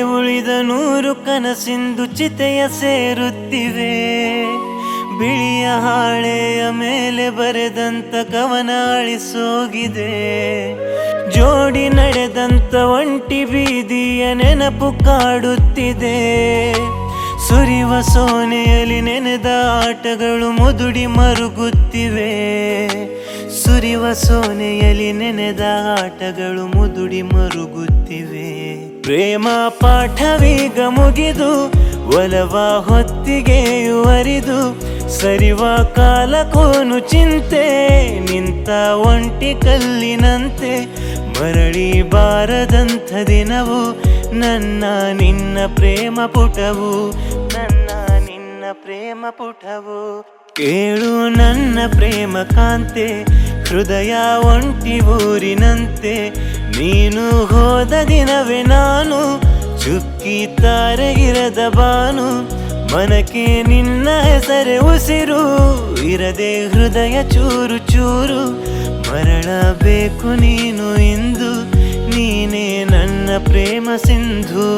ಉಳಿದ ನೂರು ಕನಸಿಂದು ಚಿತೆಯ ಸೇರುತ್ತಿವೆ. ಬಿಳಿಯ ಹಾಳೆಯ ಮೇಲೆ ಬರೆದಂತ ಕವನ ಅಳಿಸೋಗಿದೆ. ಜೋಡಿ ನಡೆದಂತ ಒಂಟಿ ಬೀದಿಯ ನೆನಪು ಕಾಡುತ್ತಿದೆ. ಸುರಿವ ಸೋನೆಯಲ್ಲಿ ನೆನೆದ ಆಟಗಳು ಮುದುಡಿ ಮರುಗುತ್ತಿವೆ. ಸುರಿವ ಸೋನೆಯಲ್ಲಿ ನೆನೆದ ಆಟಗಳು ಮುದುಡಿ ಮರುಗುತ್ತಿವೆ. ಪ್ರೇಮ ಪಾಠವೀಗ ಮುಗಿದು, ಒಲವ ಹೊತ್ತಿಗೆಯು ಅರಿದು, ಸರಿವ ಕಾಲಕೋನು ಚಿಂತೆ, ನಿಂತ ಒಂಟಿ ಕಲ್ಲಿನಂತೆ, ಮರಳಿ ಬಾರದಂಥ ದಿನವು, ನನ್ನ ನಿನ್ನ ಪ್ರೇಮ ಪುಟವು, ನನ್ನ ನಿನ್ನ ಪ್ರೇಮ ಪುಟವು. ಕೇಳು ನನ್ನ ಪ್ರೇಮ ಕಾಂತೆ, ಹೃದಯ ಒಂಟಿ ಊರಿನಂತೆ ನೀನು ಹೋದ ದಿನವೇ ನಾನು ಚುಕ್ಕಿ ತಾರೆಗಿರದ ಬಾನು. ಮನಕ್ಕೆ ನಿನ್ನ ಹೆಸರೇ ಉಸಿರು, ಇರದೆ ಹೃದಯ ಚೂರು ಚೂರು. ಮರಳಬೇಕು ನೀನು ಇಂದು, ನೀನೇ ನನ್ನ ಪ್ರೇಮ ಸಿಂಧು,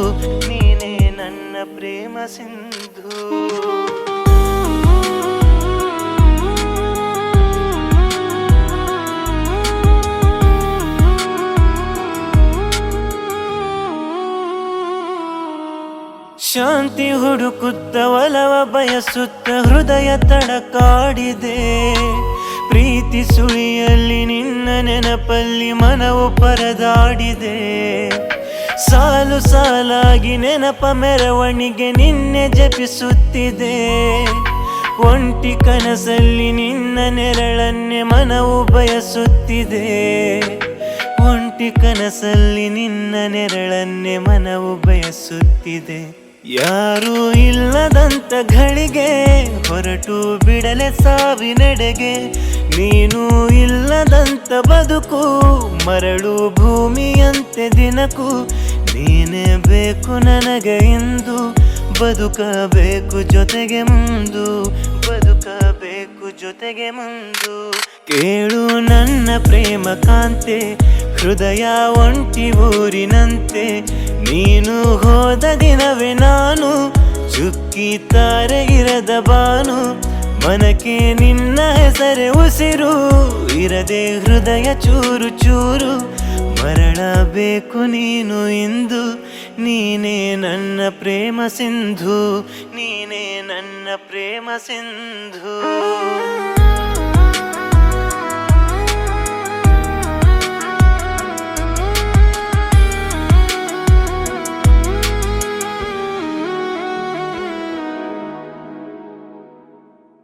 ನೀನೇ ನನ್ನ ಪ್ರೇಮ ಸಿಂಧು. ಶಾಂತಿ ಹುಡುಕುತ್ತ ಒಲವ ಬಯಸುತ್ತ ಹೃದಯ ತಡಕಾಡಿದೆ. ಪ್ರೀತಿ ಸುಳಿಯಲ್ಲಿ ನಿನ್ನ ನೆನಪಲ್ಲಿ ಮನವು ಪರದಾಡಿದೆ. ಸಾಲು ಸಾಲಾಗಿ ನೆನಪ ಮೆರವಣಿಗೆ ನಿನ್ನೆ ಜಪಿಸುತ್ತಿದೆ. ಒಂಟಿ ಕನಸಲ್ಲಿ ನಿನ್ನ ನೆರಳನ್ನೇ ಮನವು ಬಯಸುತ್ತಿದೆ. ಒಂಟಿ ಕನಸಲ್ಲಿ ನಿನ್ನ ನೆರಳನ್ನೇ ಮನವು ಬಯಸುತ್ತಿದೆ. ಯಾರೂ ಇಲ್ಲದಂತ ಘಳಿಗೆ, ಹೊರಟು ಬಿಡಲೆ ಸಾವಿನೆಡೆಗೆ. ನೀನು ಇಲ್ಲದಂತ ಬದುಕು, ಮರಳು ಭೂಮಿಯಂತೆ ದಿನಕು ನೀನೇ ಬೇಕು ನನಗೆ ಇಂದು, ಬದುಕಬೇಕು ಜೊತೆಗೆ ಮುಂದು, ಬದುಕಬೇಕು ಜೊತೆಗೆ ಮುಂದು. ಕೇಳು ನನ್ನ ಪ್ರೇಮ ಕಾಂತೆ ಹೃದಯ ಒಂಟಿ ಊರಿನಂತೆ ನೀನು ಹೋದ ದಿನವೇ ನಾನು ಚುಕ್ಕಿ ತಾರೆಗಿರದ ಬಾನು, ಮನಕ್ಕೆ ನಿನ್ನ ಹೆಸರೇ ಉಸಿರು, ಇರದೆ ಹೃದಯ ಚೂರು ಚೂರು ಮರಳಬೇಕು ನೀನು ಇಂದು, ನೀನೇ ನನ್ನ ಪ್ರೇಮ ಸಿಂಧು, ನೀನೇ ನನ್ನ ಪ್ರೇಮ ಸಿಂಧು.